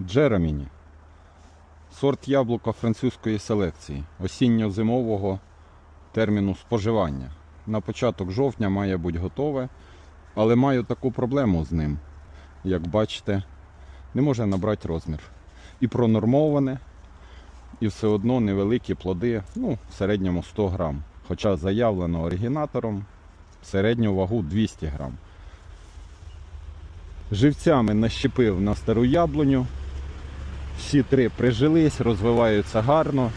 Джереміні. Сорт яблука французької селекції осінньо-зимового терміну споживання. На початок жовтня має бути готове, але маю таку проблему з ним. Як бачите, не може набрати розмір. І пронормоване, і все одно невеликі плоди, ну, в середньому 100 грам. Хоча заявлено оригінатором середню вагу 200 грам. Живцями нащепив на стару яблуню. Всі три прижились, розвиваються гарно.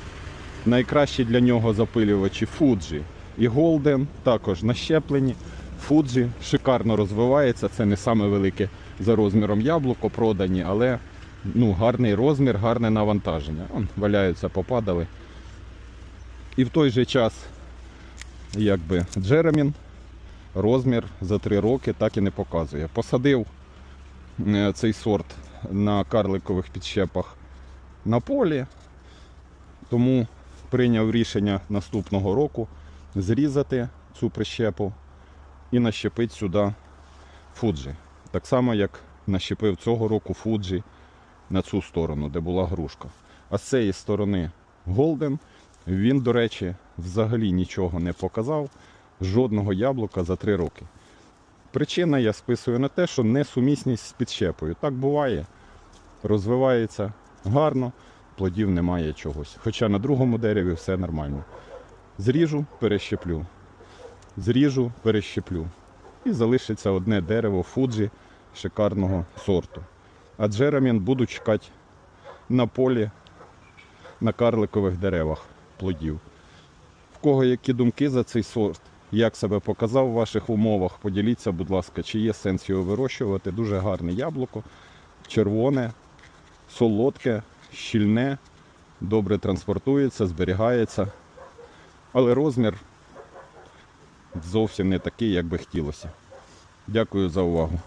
Найкращі для нього запилювачі Fuji і Golden, також нащеплені. Fuji шикарно розвивається. Це не саме велике за розміром яблуко продані, але ну, гарний розмір, гарне навантаження. Он, валяються, попадали. І в той же час, якби Джеремін, розмір за 3 роки так і не показує. Посадив е, цей сорт на карликових підщепах на полі, тому прийняв рішення наступного року зрізати цю прищепу і нащепити сюди фуджі. Так само, як нащепив цього року фуджі на цю сторону, де була грушка. А з цієї сторони Голден, він, до речі, взагалі нічого не показав, жодного яблука за три роки. Причина я списую на те, що несумісність з підщепою. Так буває. Розвивається гарно, плодів немає чогось. Хоча на другому дереві все нормально. Зріжу, перещеплю. Зріжу, перещеплю. І залишиться одне дерево фуджі шикарного сорту. А Джеремін буду чекати на полі на карликових деревах плодів. В кого які думки за цей сорт? Як себе показав в ваших умовах? Поділіться, будь ласка, чи є сенс його вирощувати. Дуже гарне яблуко, червоне, солодке, щільне, добре транспортується, зберігається. Але розмір зовсім не такий, як би хотілося. Дякую за увагу.